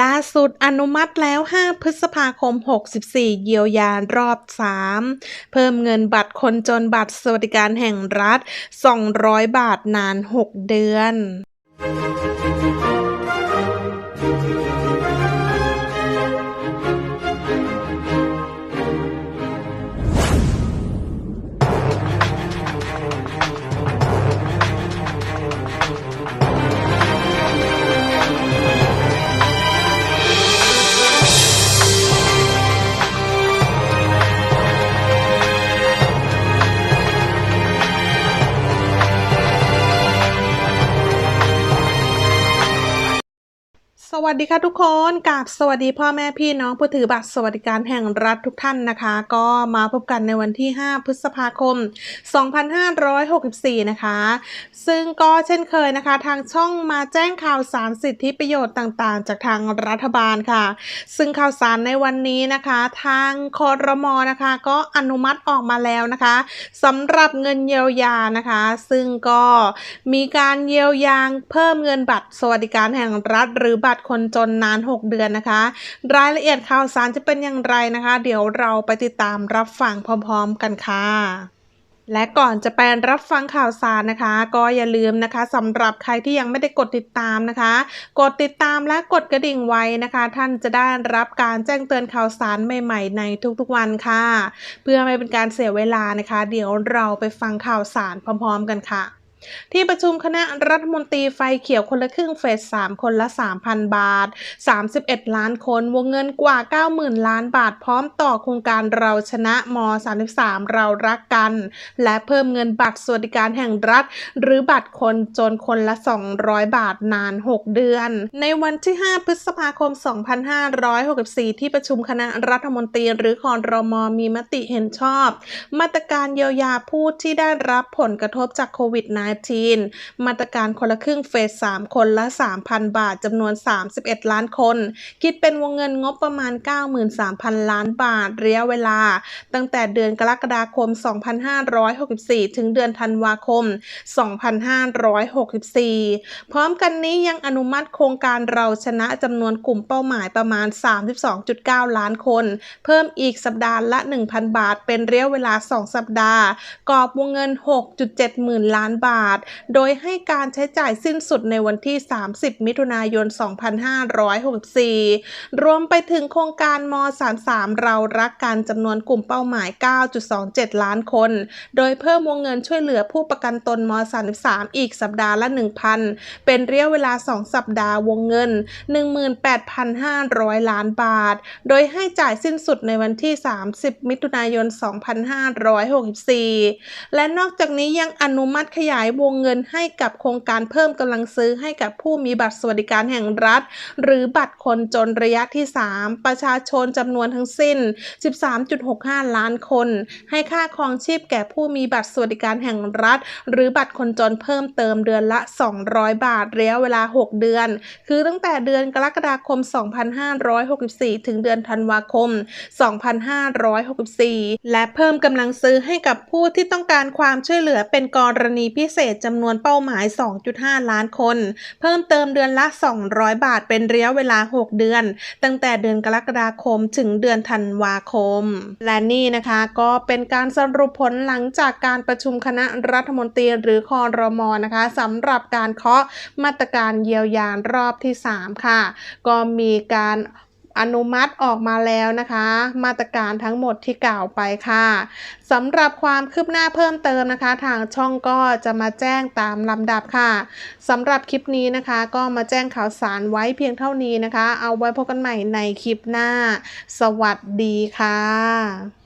ล่าสุดอนุมัติแล้ว 5 พฤษภาคม 64 เยียวยารอบ 3 เพิ่มเงินบัตรคนจนบัตรสวัสดิการแห่งรัฐ 200 บาทนาน 6 เดือน สวัสดีค่ะทุกคนกับสวัสดีพ่อแม่พี่น้องผู้ถือบัตรสวัสดิการแห่งรัฐทุกท่านนะคะ ก็มาพบกันในวันที่ 5 พฤษภาคม 2564 นะคะ ซึ่งก็เช่นเคยนะคะ ทางช่องมาแจ้งข่าวสารสิทธิประโยชน์ต่างๆ จากทางรัฐบาลค่ะ ซึ่งข่าวสารในวันนี้นะคะ ทางคอรมอนะคะ ก็อนุมัติออกมาแล้วนะคะสำหรับเงินเยียวยานะคะ ซึ่งก็มีการเยียวยาเพิ่มเงินบัตรสวัสดิการแห่งรัฐหรือบัตรคนจนนาน 6 เดือนนะคะ รายละเอียดข่าวสารจะเป็นอย่างไรนะคะ เดี๋ยวเราไปติดตามรับฟังพร้อมๆกันค่ะและก่อนจะไปรับฟังข่าวสารนะคะ ก็อย่าลืมนะคะสำหรับใครที่ยังไม่ได้กดติดตามนะคะ กดติดตามและกดกระดิ่งไว้นะคะ ท่านจะได้รับการแจ้งเตือนข่าวสารใหม่ๆ ในทุกๆวันค่ะ เพื่อไม่เป็นการเสียเวลานะคะ เดี๋ยวเราไปฟังข่าวสารพร้อม ๆ กันค่ะ ที่ประชุมคณะรัฐมนตรีไฟเขียวคนละครึ่งเฟส 3 คนละ 3,000 บาท 31 ล้านคนวงเงินกว่า 90,000 ล้านบาทพร้อมต่อโครงการเราชนะม 33 เรารักกัน และเพิ่มเงินบัตรสวัสดิการแห่งรัฐ หรือบัตรคนจนคนละ 200 บาทนาน 6 เดือน ในวันที่ 5 พฤษภาคม 2564 ที่ประชุมคณะรัฐมนตรีหรือคอรมมีมติเห็นชอบ มาตรการเยียวยาผู้ที่ได้รับผลกระทบจากโควิด -19 มาตรการคนละครึ่งเฟส 3 คนละ 3,000 บาทจำนวน 31 ล้านคน คิดเป็นวงเงินงบประมาณ 93,000 ล้านบาทระยะเวลา ตั้งแต่เดือนกรกฎาคม 2564 ถึงเดือนธันวาคม 2564 พร้อมกันนี้ยังอนุมัติโครงการเราชนะจำนวนกลุ่มเป้าหมายประมาณ 32.9 ล้านคน เพิ่มอีกสัปดาห์ละ 1,000 บาท เป็นระยะเวลา 2 สัปดาห์กอบวงเงิน 6.7 หมื่นล้านบาทาท โดยให้การใช้จ่ายสิ้นสุดในวันที่ 30 มิถุนายน 2564 รวมไปถึงโครงการม 33 เรารักกันจำนวนกลุ่มเป้าหมาย 9.27 ล้านคน โดยเพิ่มวงเงินช่วยเหลือผู้ประกันตนม 33 อีกสัปดาห์ละ 1,000 เป็นระยะเวลา 2 สัปดาห์วงเงิน 18,500 ล้านบาท โดยให้จ่ายสิ้นสุดในวันที่ 30 มิถุนายน 2564 และนอกจากนี้ยังอนุมัติขยายวงเงินให้กับโครงการเพิ่มกำลังซื้อให้กับผู้มีบัตรสวัสดิการแห่งรัฐ หรือบัตรคนจนระยะที่ 3 ประชาชนจำนวนทั้งสิ้น 13.65 ล้านคน ให้ค่าครองชีพแก่ผู้มีบัตรสวัสดิการแห่งรัฐ หรือบัตรคนจนเพิ่มเติมเดือนละ 200 บาทระยะเวลา 6 เดือน คือตั้งแต่เดือนกรกฎาคม 2564 ถึงเดือนธันวาคม 2564 และเพิ่มกำลังซื้อให้กับผู้ที่ต้องการความช่วยเหลือเป็นกรณีพิเศษจำนวนเป้าหมาย 2.5 ล้านคน เพิ่มเติมเดือนละ 200 บาทเป็นระยะเวลา 6 เดือน ตั้งแต่เดือนกรกฎาคมถึงเดือนธันวาคม และนี่นะคะก็เป็นการสรุปผลหลังจากการประชุมคณะรัฐมนตรีหรือคอรมอนะคะสำหรับการเคาะมาตรการเยียวยารอบที่ 3 ค่ะ ก็มีการ อนุมัติออกมาแล้วนะคะ มาตรการทั้งหมดที่กล่าวไปค่ะสำหรับความคืบหน้าเพิ่มเติมนะคะ ทางช่องก็จะมาแจ้งตามลำดับค่ะสำหรับคลิปนี้นะคะ ก็มาแจ้งข่าวสารไว้เพียงเท่านี้นะคะ เอาไว้พบกันใหม่ในคลิปหน้า สวัสดีค่ะ